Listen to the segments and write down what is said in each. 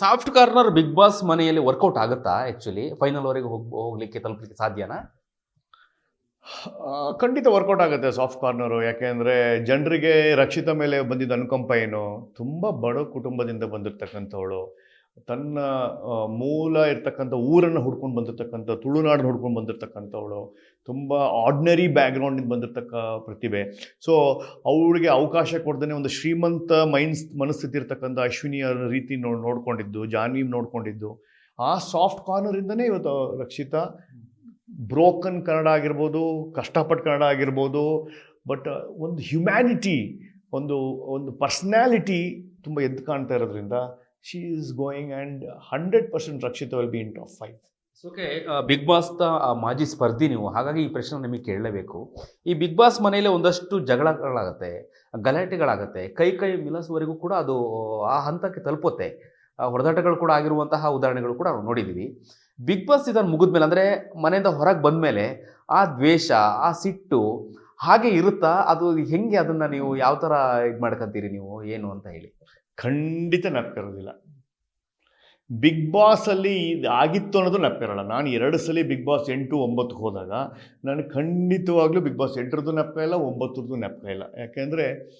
Soft corner big boss ಮನೆಯಲ್ಲಿ workout ಆಗುತ್ತಾ actually final ವರೆಗೆ ಹೋಗ್, ಹೋಗ್ಲಿಕ್ಕೆ ತಲುಪಲಿಕ್ಕೆ ಸಾಧ್ಯನಾ? ಖಂಡಿತ ವರ್ಕೌಟ್ ಆಗುತ್ತೆ ಸಾಫ್ಟ್ ಕಾರ್ನರು, ಯಾಕೆಂದರೆ ಜನರಿಗೆ ರಕ್ಷಿತ ಮೇಲೆ ಬಂದಿದ್ದ ಅನುಕಂಪ ಏನು? ತುಂಬ ಬಡ ಕುಟುಂಬದಿಂದ ಬಂದಿರತಕ್ಕಂಥವಳು. ತನ್ನ ಮೂಲ ಇರ್ತಕ್ಕಂಥ ಊರನ್ನು ಹುಡ್ಕೊಂಡು ಬಂದಿರತಕ್ಕಂಥ, ತುಳುನಾಡನ್ನ ಹುಡ್ಕೊಂಡು ಬಂದಿರತಕ್ಕಂಥವಳು, ತುಂಬ ಆರ್ಡಿನರಿ ಬ್ಯಾಕ್ಗ್ರೌಂಡಿಂದ ಬಂದಿರತಕ್ಕ ಪ್ರತಿಭೆ. ಸೊ ಅವಳಿಗೆ ಅವಕಾಶ ಕೊಡ್ದೇ ಒಂದು ಶ್ರೀಮಂತ ಮೈನ್ಸ್, ಮನಸ್ಥಿತಿ ಇರ್ತಕ್ಕಂಥ ಅಶ್ವಿನಿಯ ರೀತಿ ನೋಡ್ ನೋಡ್ಕೊಂಡಿದ್ದು ಜಾನ್ವಿ ನೋಡ್ಕೊಂಡಿದ್ದು. ಆ ಸಾಫ್ಟ್ ಕಾರ್ನರಿಂದನೇ ಇವತ್ತು ರಕ್ಷಿತ ಬ್ರೋಕನ್ ಕನ್ನಡ ಆಗಿರ್ಬೋದು, ಕಷ್ಟಪಟ್ಟು ಕನ್ನಡ ಆಗಿರ್ಬೋದು ಬಟ್ ಒಂದು ಹ್ಯುಮ್ಯಾನಿಟಿ ಒಂದು ಒಂದು ಪರ್ಸ್ನ್ಯಾಲಿಟಿ ತುಂಬ ಎದ್ದು ಕಾಣ್ತಾ ಇರೋದ್ರಿಂದ is going and hundred percent Rakshita will be in top five okay big boss ಮಾಜಿ ಸ್ಪರ್ಧಿ ನೀವು, ಹಾಗಾಗಿ ಈ ಪ್ರಶ್ನೆ ನಿಮಗೆ ಕೇಳಲೇಬೇಕು. ಈ ಬಿಗ್ ಬಾಸ್ ಮನೆಯಲ್ಲಿ ಒಂದಷ್ಟು ಜಗಳಗಳಾಗತ್ತೆ, ಗಲಾಟೆಗಳಾಗತ್ತೆ, ಕೈ ಕೈ ಮಿಲಸುವರೆಗೂ ಕೂಡ ಅದು, ಆ ಹಂತಕ್ಕೆ ತಲುಪುತ್ತೆ. ಹೊಡೆದಾಟಗಳು ಕೂಡ ಆಗಿರುವಂತಹ ಉದಾಹರಣೆಗಳು ಕೂಡ ನಾವು ನೋಡಿದ್ದೀವಿ. ಬಿಗ್ ಬಾಸ್ ಇದನ್ನು ಮುಗಿದ್ಮೇಲೆ, ಅಂದರೆ ಮನೆಯಿಂದ ಹೊರಗೆ ಬಂದಮೇಲೆ, ಆ ದ್ವೇಷ, ಆ ಸಿಟ್ಟು ಹಾಗೆ ಇರುತ್ತಾ? ಅದು ಹೆಂಗೆ ಅದನ್ನು ನೀವು ಯಾವ ಥರ ಇದು ಮಾಡ್ಕೊತೀರಿ ನೀವು, ಏನು ಅಂತ ಹೇಳಿ? ಖಂಡಿತ ನೆನಪಿರೋದಿಲ್ಲ ಬಿಗ್ ಬಾಸಲ್ಲಿ ಇದು ಆಗಿತ್ತು ಅನ್ನೋದು ನೆನಪಿರಲ್ಲ ನಾನು ಎರಡು ಸಲ ಬಿಗ್ ಬಾಸ್ ಎಂಟು, ಒಂಬತ್ತು ಹೋದಾಗ ನಾನು ಖಂಡಿತವಾಗ್ಲೂ ಬಿಗ್ ಬಾಸ್ ಎಂಟರದ್ದು ನೆಪ ಇಲ್ಲ, ಒಂಬತ್ತರದ್ದು ನೆನಪ ಇಲ್ಲ. ಯಾಕೆಂದರೆ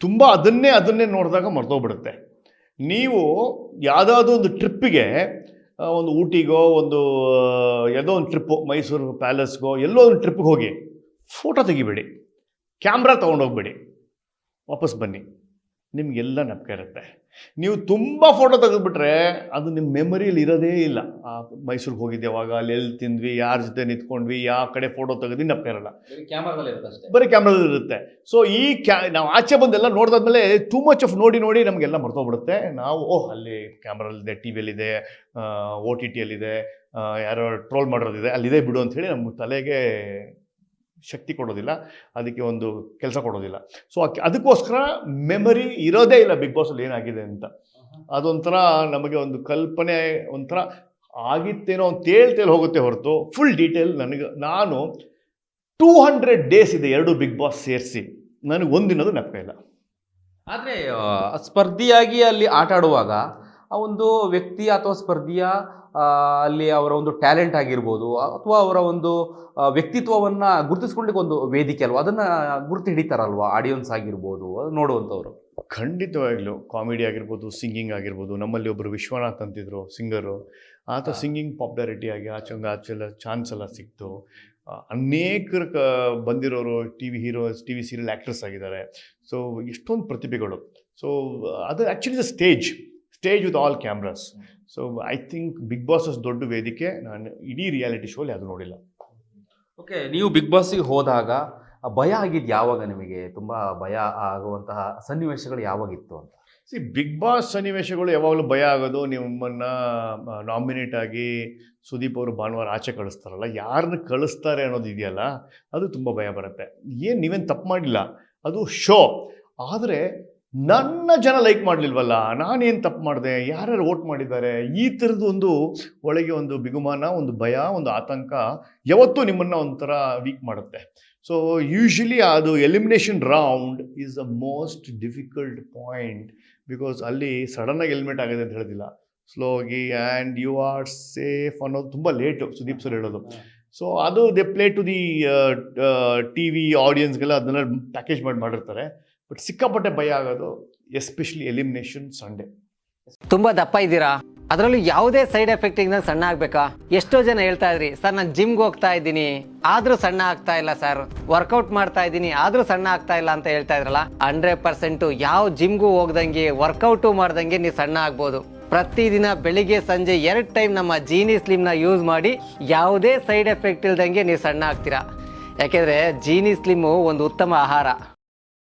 ತುಂಬ ಅದನ್ನೇ ಅದನ್ನೇ ನೋಡಿದಾಗ ಮರ್ತೋಗ್ಬಿಡುತ್ತೆ. ನೀವು ಯಾವುದಾದ್ರೂ ಒಂದು ಟ್ರಿಪ್ಪಿಗೆ ಒಂದು ಊಟಿಗೋ, ಒಂದು ಯಾವುದೋ ಒಂದು ಟ್ರಿಪ್ಪು, ಮೈಸೂರು ಪ್ಯಾಲೇಸ್ಗೋ, ಎಲ್ಲೋ ಒಂದು ಟ್ರಿಪ್ಗೆ ಹೋಗಿ, ಫೋಟೋ ತೆಗಿಬೇಡಿ. ಕ್ಯಾಮ್ರಾ ತೊಗೊಂಡೋಗ್ಬೇಡಿ. ವಾಪಸ್ ಬನ್ನಿ. ನಿಮಗೆಲ್ಲ ನೆನಪು ಇರುತ್ತೆ. ನೀವು ತುಂಬ ಫೋಟೋ ತೆಗೆದುಬಿಟ್ರೆ ಅದು ನಿಮ್ಮ ಮೆಮರಿಯಲ್ಲಿ ಇರೋದೇ ಇಲ್ಲ. ಆ ಮೈಸೂರಿಗೆ ಹೋಗಿದ್ದೆ ಅವಾಗ ಅಲ್ಲಿ ಎಲ್ಲಿ ತಿಂದ್ವಿ ಯಾರ ಜೊತೆ ನಿಂತ್ಕೊಂಡ್ವಿ ಯಾವ ಕಡೆ ಫೋಟೋ ತೆಗೆದ್ವಿ ನೆನಪು ಇರಲ್ಲ. ಕ್ಯಾಮ್ರಾದಲ್ಲಿ ಇರುತ್ತೆ ಬರೀ ಕ್ಯಾಮ್ರಾದಲ್ಲಿ ಇರುತ್ತೆ. ಸೊ ಈ ಕ್ಯಾ ನಾವು ಆಚೆ ಬಂದೆಲ್ಲ ನೋಡಿದಾದ್ಮೇಲೆ ಟೂ ಮಚ್ ಆಫ್ ನೋಡಿ ನೋಡಿ ನಮಗೆಲ್ಲ ಮರ್ತೋಗ್ಬಿಡುತ್ತೆ. ನಾವು ಓಹ್ ಅಲ್ಲಿ ಕ್ಯಾಮ್ರಲ್ಲಿದೆ ಟಿ ವಿಯಲ್ಲಿದೆ ಓ ಟಿ ಟಿಯಲ್ಲಿದೆ ಯಾರೋ ಟ್ರೋಲ್ ಮಾಡೋದಿದೆ ಅಲ್ಲಿದೆ ಬಿಡು ಅಂತ ಹೇಳಿ ನಮ್ಮ ತಲೆಗೆ ಶಕ್ತಿ ಕೊಡೋದಿಲ್ಲ, ಅದಕ್ಕೆ ಒಂದು ಕೆಲಸ ಕೊಡೋದಿಲ್ಲ. ಸೊ ಅದಕ್ಕೋಸ್ಕರ ಮೆಮರಿ ಇರೋದೇ ಇಲ್ಲ ಬಿಗ್ ಬಾಸಲ್ಲಿ ಏನಾಗಿದೆ ಅಂತ. ಅದೊಂಥರ ನಮಗೆ ಒಂದು ಕಲ್ಪನೆ, ಒಂಥರ ಆಗಿತ್ತೇನೋ ಅಂತ ತೇಲ್ ಹೋಗುತ್ತೆ ಹೊರತು ಫುಲ್ ಡೀಟೇಲ್ ನನಗೆ, ನಾನು ಟೂ ಹಂಡ್ರೆಡ್ ಡೇಸ್ ಇದೆ ಎರಡು ಬಿಗ್ ಬಾಸ್ ಸೇರಿಸಿ. ನನಗೆ ಒಂದಿನದು ನೆಪ ಇಲ್ಲ. ಆದರೆ ಸ್ಪರ್ಧಿಯಾಗಿ ಅಲ್ಲಿ ಆಟ ಆಡುವಾಗ, ಆ ಒಂದು ವ್ಯಕ್ತಿ ಅಥವಾ ಸ್ಪರ್ಧಿಯ ಅಲ್ಲಿ ಅವರ ಒಂದು ಟ್ಯಾಲೆಂಟ್ ಆಗಿರ್ಬೋದು ಅಥವಾ ಅವರ ಒಂದು ವ್ಯಕ್ತಿತ್ವವನ್ನು ಗುರುತಿಸ್ಕೊಳ್ಳಿಕ್ಕೆ ಒಂದು ವೇದಿಕೆ ಅಲ್ವಾ? ಅದನ್ನು ಗುರುತು ಹಿಡಿತಾರಲ್ವಾ? ಆಡಿಯನ್ಸ್ ಆಗಿರ್ಬೋದು ಅದು ನೋಡುವಂಥವ್ರು. ಖಂಡಿತವಾಗ್ಲೂ ಕಾಮಿಡಿ ಆಗಿರ್ಬೋದು ಸಿಂಗಿಂಗ್ ಆಗಿರ್ಬೋದು ನಮ್ಮಲ್ಲಿ ಒಬ್ಬರು ವಿಶ್ವನಾಥ್ ಅಂತಿದ್ರು ಸಿಂಗರು ಆತ. ಸಿಂಗಿಂಗ್ ಪಾಪ್ಯುಲಾರಿಟಿ ಆಗಿ ಆಚೆಂಗ ಆಚೆಲ್ಲ ಚಾನ್ಸ್ ಎಲ್ಲ ಸಿಕ್ತು. ಅನೇಕರು ಅನೇಕರ ಕ ಬಂದಿರೋರು T V heroes T V serial actress ಆಗಿದ್ದಾರೆ. ಸೊ ಎಷ್ಟೊಂದು ಪ್ರತಿಭೆಗಳು. ಸೊ ಅದು actually the stage stage with all cameras so I think big boss ದೊಡ್ಡ ವೇದಿಕೆ. ನಾನು ಇಡೀ ರಿಯಾಲಿಟಿ ಶೋಲಿ ಅದು ನೋಡಿಲ್ಲ. ಓಕೆ ನೀವು ಬಿಗ್ ಬಾಸ್ಗೆ ಹೋದಾಗ ಭಯ ಆಗಿದ್ದು ಯಾವಾಗ ನಿಮಗೆ? ತುಂಬ ಭಯ ಆಗುವಂತಹ ಸನ್ನಿವೇಶಗಳು ಯಾವಾಗಿತ್ತು ಅಂತ? ಸಿ ಬಿಗ್ ಬಾಸ್ ಸನ್ನಿವೇಶಗಳು ಯಾವಾಗಲೂ ಭಯ ಆಗೋದು ನಿಮ್ಮನ್ನು ನಾಮಿನೇಟ್ ಆಗಿ ಸುದೀಪ್ ಅವರು ಭಾನುವಾರ ಆಚೆ ಕಳಿಸ್ತಾರಲ್ಲ ಯಾರನ್ನ ಕಳಿಸ್ತಾರೆ ಅನ್ನೋದು ಇದೆಯಲ್ಲ ಅದು ತುಂಬ ಭಯ ಬರುತ್ತೆ. ಏನು ನೀವೇನು ತಪ್ಪು ಮಾಡಿಲ್ಲ ಅದು ಶೋ ಆದರೆ ನನ್ನ ಜನ ಲೈಕ್ ಮಾಡಲಿಲ್ವಲ್ಲ? ನಾನೇನು ತಪ್ಪು ಮಾಡಿದೆ? ಯಾರ್ಯಾರು ವೋಟ್ ಮಾಡಿದ್ದಾರೆ? ಈ ಥರದ್ದು ಒಂದು ಒಳಗೆ ಒಂದು ಬಿಗುಮಾನ ಒಂದು ಭಯ ಒಂದು ಆತಂಕ ಯಾವತ್ತೂ ನಿಮ್ಮನ್ನು ಒಂಥರ ವೀಕ್ ಮಾಡುತ್ತೆ. ಸೊ ಯೂಶ್ವಲಿ ಅದು elimination round is the most difficult point because ಅಲ್ಲಿ ಸಡನ್ನಾಗಿ ಎಲಿಮಿನೇಟ್ ಆಗಿದೆ ಅಂತ ಹೇಳೋದಿಲ್ಲ. ಸ್ಲೋ ಆಗಿ ಆ್ಯಂಡ್ ಯು ಆರ್ ಸೇಫ್ ಅನ್ನೋದು ತುಂಬ ಲೇಟು ಸುದೀಪ್ ಸರ್ ಹೇಳೋದು. ಸೊ ಅದು they play to the T V ಆಡಿಯನ್ಸ್ಗೆಲ್ಲ ಅದನ್ನೆಲ್ಲ ಪ್ಯಾಕೇಜ್ ಮಾಡಿ ಮಾಡಿರ್ತಾರೆ. ಬಟ್ ಸಿಕ್ಕಾಪಟ್ಟೆ ಭಯ ಆಗೋದು ಎಸ್ಪೆಷಲಿ ಎಲಿಮಿನೇಷನ್ ಸಂಡೇ ತುಂಬಾ ದಪ್ಪ ಇದ್ದೀರಾ? ಅದರಲ್ಲೂ ಯಾವುದೇ ಸೈಡ್ ಎಫೆಕ್ಟ್ ಇಂದ ಸಣ್ಣ ಆಗ್ಬೇಕಾ? ಎಷ್ಟೋ ಜನ ಹೇಳ್ತಾ ಇದ್ರಿ, ಸರ್, ನಾನು ಜಿಮ್ಗೆ ಹೋಗ್ತಾ ಇದ್ದೀನಿ. ಆದ್ರೂ ಸಣ್ಣ ಆಗ್ತಾ ಇಲ್ಲ, ಸರ್. ವರ್ಕೌಟ್ ಮಾಡ್ತಾ ಇದ್ದೀನಿ, ಆದ್ರೂ ಸಣ್ಣ ಆಗ್ತಾ ಇಲ್ಲ ಅಂತ ಹೇಳ್ತಾ ಇದ್ರಲ್ಲ ಹಂಡ್ರೆಡ್ ಪರ್ಸೆಂಟ್ ಯಾವ ಜಿಮ್ಗೂ ಹೋಗ್ದಂಗೆ ವರ್ಕೌಟು ಮಾಡ್ದಂಗೆ ನೀವು ಸಣ್ಣ ಆಗ್ಬೋದು. ಪ್ರತಿದಿನ ಬೆಳಿಗ್ಗೆ, ಸಂಜೆ ಎರಡು ಟೈಮ್ ನಮ್ಮ ಜೀನಿ ಸ್ಲಿಮ್ನ ಯೂಸ್ ಮಾಡಿ ಯಾವುದೇ ಸೈಡ್ ಎಫೆಕ್ಟ್ ಇಲ್ದಂಗೆ ನೀವು ಸಣ್ಣ ಆಗ್ತೀರಾ? ಯಾಕೆಂದ್ರೆ ಜೀನಿ ಸ್ಲಿಮ್ಮು ಒಂದು ಉತ್ತಮ ಆಹಾರ.